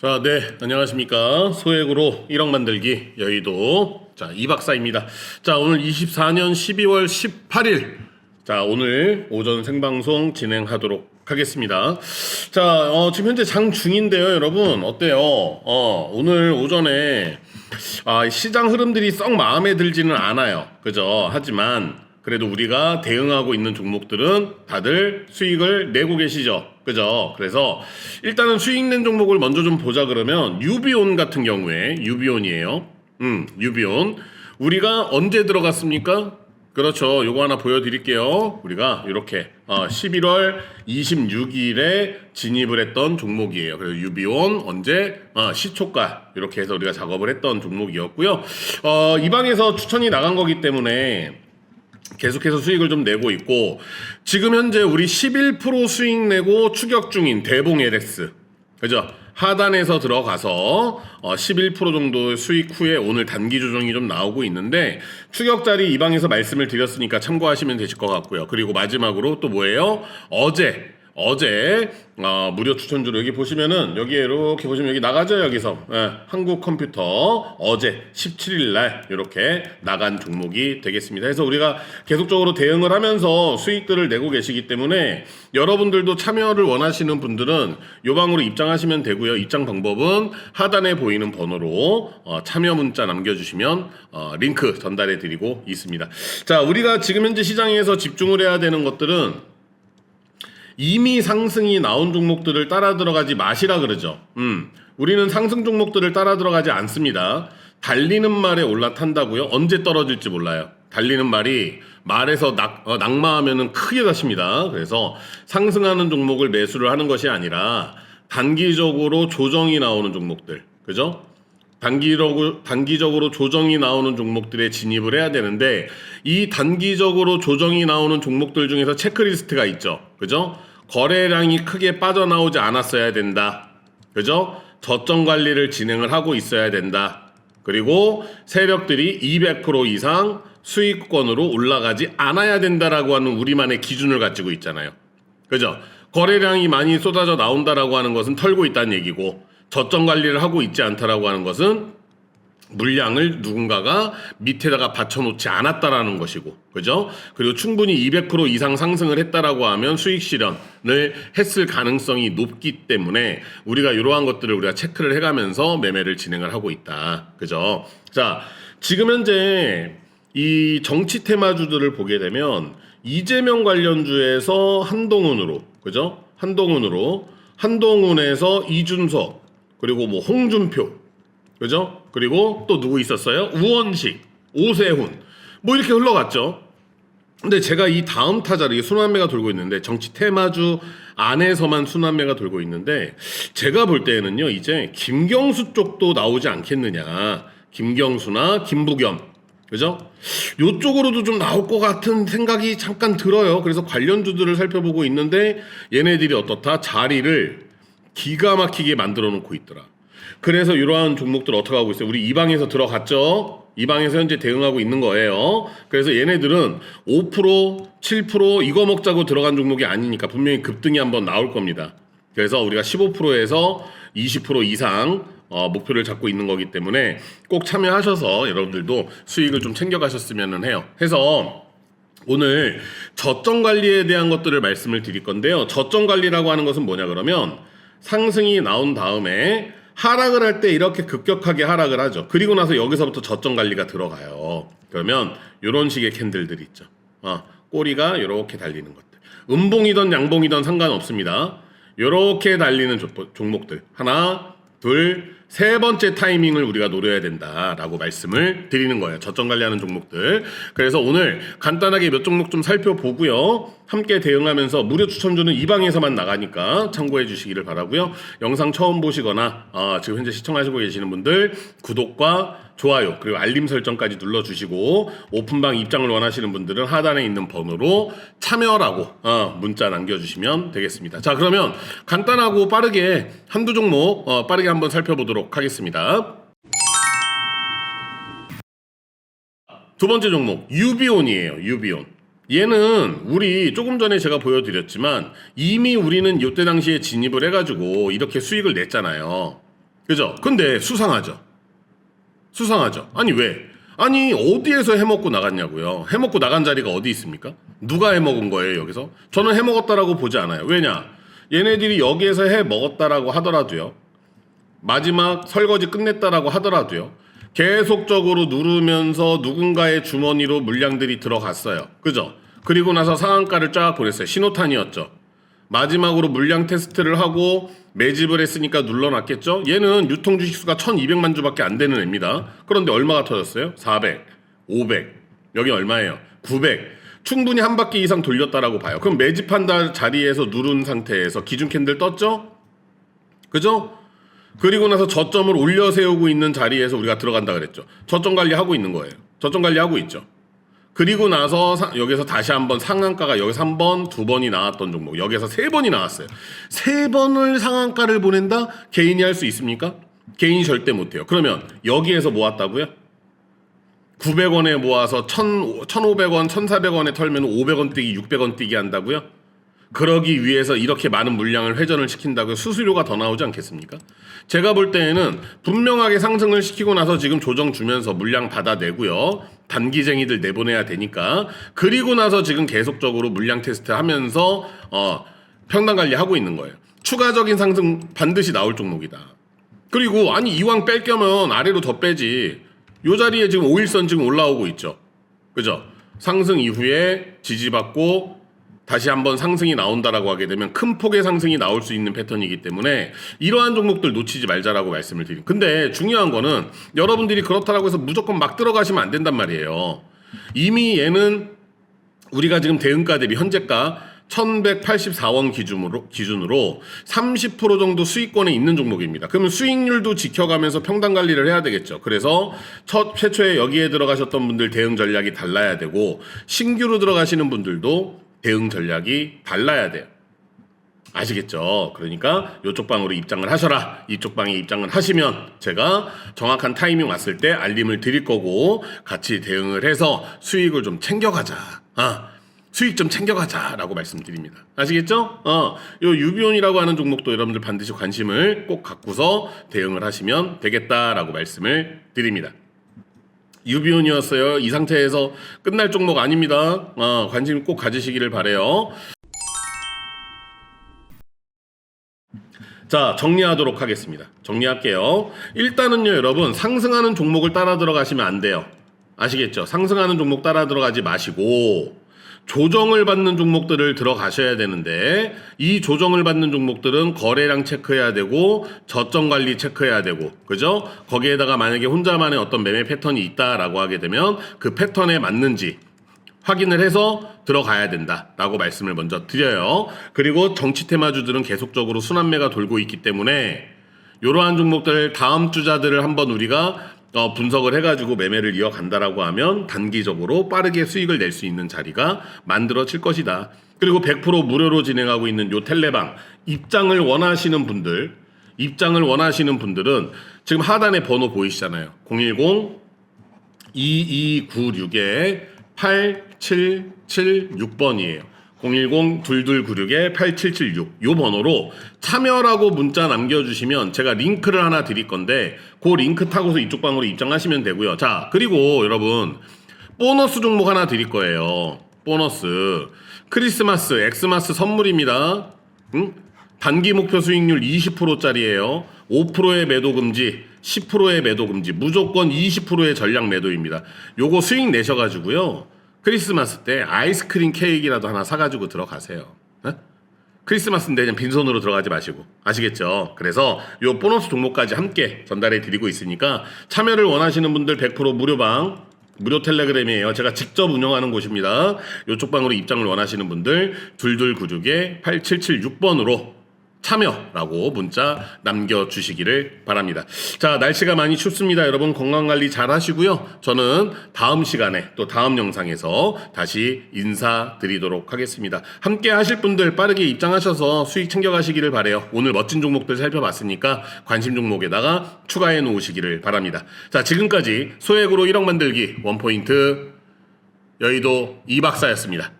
자, 네, 안녕하십니까. 소액으로 1억 만들기 여의도. 자, 이 박사입니다. 자, 오늘 24년 12월 18일. 자, 오늘 오전 생방송 진행하도록 하겠습니다. 자, 어, 지금 현재 장 중인데요, 여러분. 어때요? 어, 오늘 오전에 아, 시장 흐름들이 썩 마음에 들지는 않아요. 그죠? 하지만 그래도 우리가 대응하고 있는 종목들은 다들 수익을 내고 계시죠. 그죠? 그래서 일단은 수익 낸 종목을 먼저 좀 보자 그러면 유비온 같은 경우에 유비온이에요. 음, 유비온. 우리가 언제 들어갔습니까? 그렇죠. 요거 하나 보여드릴게요. 우리가 이렇게 어, 11월 26일에 진입을 했던 종목이에요. 그래서 유비온 언제 어, 시초가 이렇게 해서 우리가 작업을 했던 종목이었고요. 어, 이 방에서 추천이 나간 거기 때문에 계속해서 수익을 좀 내고 있고 지금 현재 우리 11% 수익 내고 추격 중인 대봉 LX 그죠? 하단에서 들어가서 어, 11% 정도 수익 후에 오늘 단기 조정이 좀 나오고 있는데 추격 자리 이 방에서 말씀을 드렸으니까 참고하시면 되실 것 같고요. 그리고 마지막으로 또 뭐예요? 어제 어제 어, 무료 추천주로 여기 보시면은 여기 이렇게 보시면 여기 나가죠 여기서 예, 한국 컴퓨터 어제 17일 날 이렇게 나간 종목이 되겠습니다. 그래서 우리가 계속적으로 대응을 하면서 수익들을 내고 계시기 때문에 여러분들도 참여를 원하시는 분들은 요 방으로 입장하시면 되고요. 입장 방법은 하단에 보이는 번호로 어, 참여 문자 남겨주시면 어, 링크 전달해 드리고 있습니다. 자 우리가 지금 현재 시장에서 집중을 해야 되는 것들은 이미 상승이 나온 종목들을 따라 들어가지 마시라 그러죠. 음, 우리는 상승 종목들을 따라 들어가지 않습니다. 달리는 말에 올라탄다고요? 언제 떨어질지 몰라요. 달리는 말이 말에서 낙, 어, 낙마하면은 크게 다십니다. 그래서 상승하는 종목을 매수를 하는 것이 아니라 단기적으로 조정이 나오는 종목들, 그죠? 단기적으로, 단기적으로 조정이 나오는 종목들에 진입을 해야 되는데 이 단기적으로 조정이 나오는 종목들 중에서 체크리스트가 있죠. 그죠? 거래량이 크게 빠져나오지 않았어야 된다. 그죠? 저점 관리를 진행을 하고 있어야 된다. 그리고 세력들이 200% 이상 수익권으로 올라가지 않아야 된다라고 하는 우리만의 기준을 가지고 있잖아요. 그죠? 거래량이 많이 쏟아져 나온다라고 하는 것은 털고 있다는 얘기고 저점 관리를 하고 있지 않다라고 하는 것은 물량을 누군가가 밑에다가 받쳐놓지 않았다라는 것이고, 그죠? 그리고 충분히 200% 이상 상승을 했다라고 하면 수익 실현을 했을 가능성이 높기 때문에 우리가 이러한 것들을 우리가 체크를 해가면서 매매를 진행을 하고 있다, 그죠? 자, 지금 현재 이 정치 테마주들을 보게 되면 이재명 관련주에서 한동훈으로, 그죠? 한동훈으로 한동훈에서 이준석 그리고 뭐 홍준표 그죠? 그리고 또 누구 있었어요? 우원식, 오세훈 뭐 이렇게 흘러갔죠. 근데 제가 이 다음 타자를 이게 순환매가 돌고 있는데 정치 테마주 안에서만 순환매가 돌고 있는데 제가 볼 때는요 이제 김경수 쪽도 나오지 않겠느냐 김경수나 김부겸 그죠? 요쪽으로도 좀 나올 것 같은 생각이 잠깐 들어요. 그래서 관련주들을 살펴보고 있는데 얘네들이 어떻다 자리를 기가 막히게 만들어 놓고 있더라. 그래서 이러한 종목들 어떻게 하고 있어요? 우리 이 방에서 들어갔죠? 이 방에서 현재 대응하고 있는 거예요. 그래서 얘네들은 5%, 7% 이거 먹자고 들어간 종목이 아니니까 분명히 급등이 한번 나올 겁니다. 그래서 우리가 15%에서 20% 이상 어, 목표를 잡고 있는 거기 때문에 꼭 참여하셔서 여러분들도 수익을 좀 챙겨가셨으면 해요. 해서 오늘 저점 관리에 대한 것들을 말씀을 드릴 건데요. 저점 관리라고 하는 것은 뭐냐 그러면 상승이 나온 다음에 하락을 할 때 이렇게 급격하게 하락을 하죠. 그리고 나서 여기서부터 저점 관리가 들어가요. 그러면 이런 식의 캔들들이 있죠. 어, 꼬리가 이렇게 달리는 것들. 음봉이든 양봉이든 상관없습니다. 이렇게 달리는 조- 종목들. 하나, 둘, 세 번째 타이밍을 우리가 노려야 된다라고 말씀을 드리는 거예요. 저점 관리하는 종목들. 그래서 오늘 간단하게 몇 종목 좀 살펴보고요. 함께 대응하면서 무료 추천주는 이 방에서만 나가니까 참고해 주시기를 바라고요. 영상 처음 보시거나 어, 지금 현재 시청하시고 계시는 분들 구독과 좋아요 그리고 알림 설정까지 눌러주시고 오픈방 입장을 원하시는 분들은 하단에 있는 번호로 참여라고 어, 문자 남겨주시면 되겠습니다. 자 그러면 간단하고 빠르게 한두 종목 어, 빠르게 한번 살펴보도록 하겠습니다. 두 번째 종목 유비온이에요. 유비온. 얘는 우리 조금 전에 제가 보여드렸지만 이미 우리는 이때 당시에 진입을 해가지고 이렇게 수익을 냈잖아요. 그죠? 근데 수상하죠. 수상하죠. 아니 왜? 아니 어디에서 해먹고 나갔냐고요. 해먹고 나간 자리가 어디 있습니까? 누가 해먹은 거예요 여기서? 저는 해먹었다라고 보지 않아요. 왜냐? 얘네들이 여기에서 해먹었다라고 하더라도요. 마지막 설거지 끝냈다라고 하더라도요. 계속적으로 누르면서 누군가의 주머니로 물량들이 들어갔어요. 그죠? 그리고 나서 상한가를 쫙 보냈어요. 신호탄이었죠. 마지막으로 물량 테스트를 하고 매집을 했으니까 눌러놨겠죠? 얘는 유통 주식수가 1200만 주밖에 안 되는 애입니다. 그런데 얼마가 터졌어요? 400, 500. 여기 얼마예요? 900. 충분히 한 바퀴 이상 돌렸다라고 봐요. 그럼 매집한 자리에서 누른 상태에서 기준 캔들 떴죠? 그죠? 그리고 나서 저점을 올려 세우고 있는 자리에서 우리가 들어간다 그랬죠. 저점 관리하고 있는 거예요. 저점 관리하고 있죠. 그리고 나서 사- 여기서 다시 한번 상한가가 여기서 한 번, 두 번이 나왔던 종목. 여기서 세 번이 나왔어요. 세 번을 상한가를 보낸다? 개인이 할 수 있습니까? 개인이 절대 못해요. 그러면 여기에서 모았다고요? 900원에 모아서 1,000, 1,500원, 1,400원에 털면 500원 뛰기, 600원 뛰기 한다고요? 그러기 위해서 이렇게 많은 물량을 회전을 시킨다고 수수료가 더 나오지 않겠습니까? 제가 볼 때에는 분명하게 상승을 시키고 나서 지금 조정 주면서 물량 받아내고요. 단기쟁이들 내보내야 되니까. 그리고 나서 지금 계속적으로 물량 테스트 하면서 어, 평단 관리하고 있는 거예요. 추가적인 상승 반드시 나올 종목이다. 그리고 아니 이왕 뺄 거면 아래로 더 빼지. 요 자리에 지금 5일선 지금 올라오고 있죠. 그죠? 상승 이후에 지지받고 다시 한번 상승이 나온다라고 하게 되면 큰 폭의 상승이 나올 수 있는 패턴이기 때문에 이러한 종목들 놓치지 말자라고 말씀을 드립니다. 근데 중요한 거는 여러분들이 그렇다라고 해서 무조건 막 들어가시면 안 된단 말이에요. 이미 얘는 우리가 지금 대응가 대비 현재가 1184원 기준으로, 기준으로 30% 정도 수익권에 있는 종목입니다. 그러면 수익률도 지켜가면서 평단 관리를 해야 되겠죠. 그래서 첫, 최초에 여기에 들어가셨던 분들 대응 전략이 달라야 되고, 신규로 들어가시는 분들도 대응 전략이 달라야 돼요. 아시겠죠? 그러니까 이쪽 방으로 입장을 하셔라. 이쪽 방에 입장을 하시면 제가 정확한 타이밍 왔을 때 알림을 드릴 거고 같이 대응을 해서 수익을 좀 챙겨가자. 아, 수익 좀 챙겨가자라고 말씀드립니다. 아시겠죠? 어, 요 유비온이라고 하는 종목도 여러분들 반드시 관심을 꼭 갖고서 대응을 하시면 되겠다라고 말씀을 드립니다. 유비온이었어요. 이 상태에서 끝날 종목 아닙니다. 어, 관심 꼭 가지시기를 바래요. 자, 정리하도록 하겠습니다. 정리할게요. 일단은요, 여러분, 상승하는 종목을 따라 들어가시면 안 돼요. 아시겠죠? 상승하는 종목 따라 들어가지 마시고, 조정을 받는 종목들을 들어가셔야 되는데, 이 조정을 받는 종목들은 거래량 체크해야 되고, 저점 관리 체크해야 되고, 그죠? 거기에다가 만약에 혼자만의 어떤 매매 패턴이 있다라고 하게 되면, 그 패턴에 맞는지, 확인을 해서 들어가야 된다라고 말씀을 먼저 드려요. 그리고 정치 테마주들은 계속적으로 순환매가 돌고 있기 때문에 이러한 종목들 다음 주자들을 한번 우리가 어, 분석을 해가지고 매매를 이어간다라고 하면 단기적으로 빠르게 수익을 낼 수 있는 자리가 만들어질 것이다. 그리고 100% 무료로 진행하고 있는 요 텔레방 입장을 원하시는 분들 입장을 원하시는 분들은 지금 하단에 번호 보이시잖아요. 010 2296에 8776번이에요. 010-2296-8776. 요 번호로 참여라고 문자 남겨주시면 제가 링크를 하나 드릴 건데, 그 링크 타고서 이쪽 방으로 입장하시면 되고요. 자, 그리고 여러분, 보너스 종목 하나 드릴 거예요. 보너스. 크리스마스, 엑스마스 선물입니다. 응? 단기 목표 수익률 20%짜리예요. 5%의 매도 금지, 10%의 매도 금지, 무조건 20%의 전량 매도입니다. 요거 수익 내셔가지고요. 크리스마스 때 아이스크림 케이크라도 하나 사가지고 들어가세요. 네? 크리스마스인데 그냥 빈손으로 들어가지 마시고 아시겠죠? 그래서 요 보너스 종목까지 함께 전달해 드리고 있으니까 참여를 원하시는 분들 100% 무료방 무료 텔레그램이에요. 제가 직접 운영하는 곳입니다. 요쪽 방으로 입장을 원하시는 분들 둘둘96에 8776번으로 참여라고 문자 남겨주시기를 바랍니다. 자, 날씨가 많이 춥습니다. 여러분 건강관리 잘 하시고요. 저는 다음 시간에 또 다음 영상에서 다시 인사드리도록 하겠습니다. 함께 하실 분들 빠르게 입장하셔서 수익 챙겨가시기를 바래요. 오늘 멋진 종목들 살펴봤으니까 관심 종목에다가 추가해 놓으시기를 바랍니다. 자, 지금까지 소액으로 1억 만들기 원포인트 여의도 이박사였습니다.